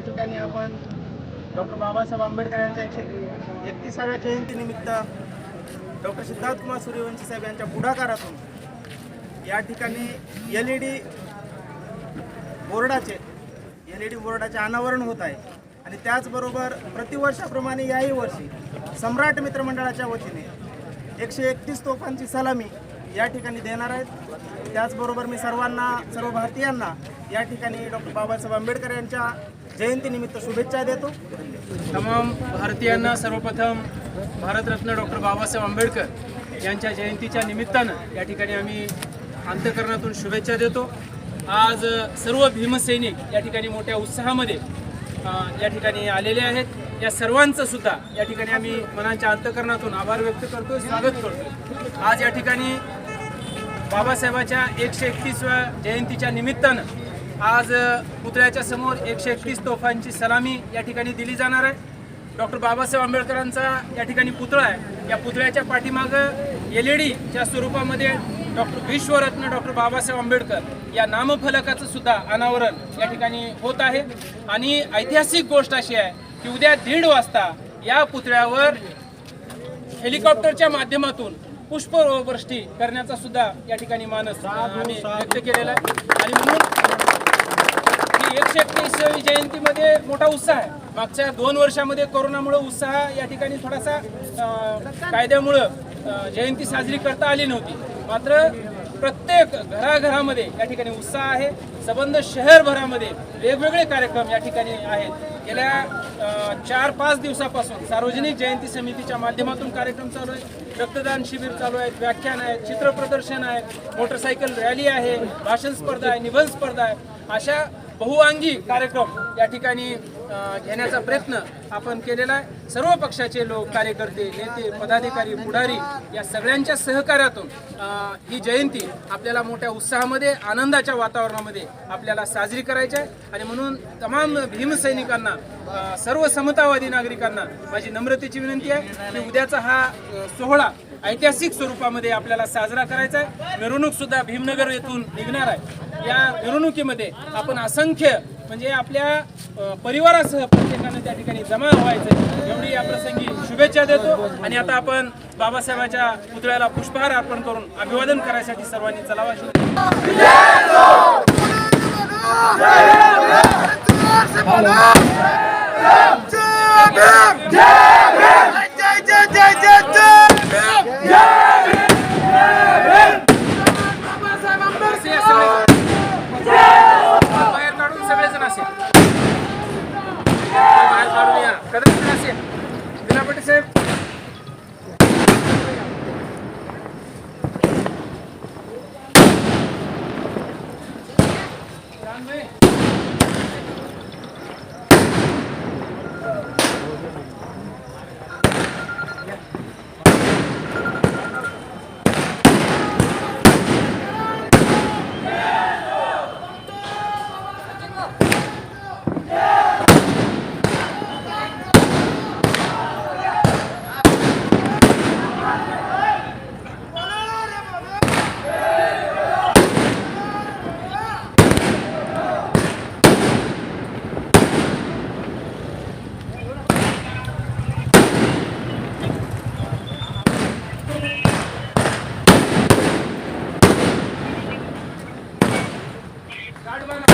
ठिकाणी आपण डॉक्टर बाबासाहेब आंबेडकर यांच्या एकशे एकतीसाव्या जयंतीनिमित्त डॉक्टर सिद्धार्थ कुमार सूर्यवंशी साहेब यांच्या पुढाकारातून या ठिकाणी एल ई डी बोर्डाचे एल ई डी बोर्डाचे अनावरण होत आहे. आणि त्याचबरोबर प्रतिवर्षाप्रमाणे याही वर्षी सम्राट मित्रमंडळाच्या वतीने एकशे एकतीस तोफांची सलामी या ठिकाणी देणार आहेत. त्याचबरोबर मी सर्वांना सर्व भारतीयांना या ठिकाणी डॉक्टर बाबासाहेब आंबेडकर यांच्या जयंतीनिमित्त शुभेच्छा देतो. तमाम भारतीयांना सर्वप्रथम भारतरत्न डॉक्टर बाबासाहेब आंबेडकर यांच्या जयंतीच्या निमित्तानं या ठिकाणी आम्ही अंतकरणातून शुभेच्छा देतो. आज सर्व भीमसैनिक या ठिकाणी मोठ्या उत्साहामध्ये या ठिकाणी आलेले आहेत. या सर्वांचं सुद्धा या ठिकाणी आम्ही मनांच्या अंतकरणातून आभार व्यक्त करतो स्वागत करतो आज या ठिकाणी बाबासाहेबाच्या एकशे एकतीसव्या जयंतीच्या निमित्तानं आज पुतळ्याच्या समोर एकशे एकतीस तोफांची सलामी या ठिकाणी दिली जाणार आहे. डॉक्टर बाबासाहेब आंबेडकरांचा या ठिकाणी पुतळा आहे. या पुतळ्याच्या पाठीमागं एल ई डीच्या स्वरूपामध्ये डॉक्टर विश्वरत्न डॉक्टर बाबासाहेब आंबेडकर या नामफलकाचं सुद्धा अनावरण या ठिकाणी होत आहे. आणि ऐतिहासिक गोष्ट अशी आहे की उद्या दीड वाजता या पुतळ्यावर हेलिकॉप्टरच्या माध्यमातून पुष्पवृष्टी करण्याचा सुद्धा या ठिकाणी मानस आम्ही व्यक्त केलेला आहे. आणि म्हणून एकशे एकवीसवी जयंतीमध्ये मोठा उत्साह आहे. मागच्या दोन वर्षामध्ये कोरोनामुळे उत्साह या ठिकाणी थोडासा कायद्यामुळं जयंती साजरी करता आली नव्हती. मात्र प्रत्येक घराघरामध्ये या ठिकाणी उत्साह आहे. संबंध शहरभरामध्ये वेगवेगळे कार्यक्रम या ठिकाणी आहेत. गेल्या चार पाच दिवसापासून सार्वजनिक जयंती समितीच्या माध्यमातून कार्यक्रम चालू आहे रक्तदान शिबिर चालू आहेत व्याख्यान आहेत चित्रप्रदर्शन आहे मोटरसायकल रॅली आहे भाषण स्पर्धा आहे निबंध स्पर्धा आहे अशा बहुअंगी कार्यक्रम या ठिकाणी घेण्याचा प्रयत्न आपण केलेला आहे. सर्व पक्षाचे लोक कार्यकर्ते नेते पदाधिकारी पुढारी या सगळ्यांच्या सहकार्यातून ही जयंती आपल्याला मोठ्या उत्साहामध्ये आनंदाच्या वातावरणामध्ये आपल्याला साजरी करायची आहे. आणि म्हणून तमाम भीमसैनिकांना सर्व समतावादी नागरिकांना माझी नम्रतेची विनंती आहे की उद्याचा हा सोहळा ऐतिहासिक स्वरूपामध्ये आपल्याला साजरा करायचा आहे. मिरवणूक सुद्धा भीमनगर येथून निघणार आहे. या मिरवणुकीमध्ये आपण असंख्य म्हणजे आपल्या परिवारासह प्रत्येकानं त्या ठिकाणी जमा व्हायचं एवढी या प्रसंगी शुभेच्छा देतो आणि आता आपण बाबासाहेबाच्या पुतळ्याला पुष्पहार अर्पण करून अभिवादन करायसाठी सर्वांनी चलावा Yeah! hermano.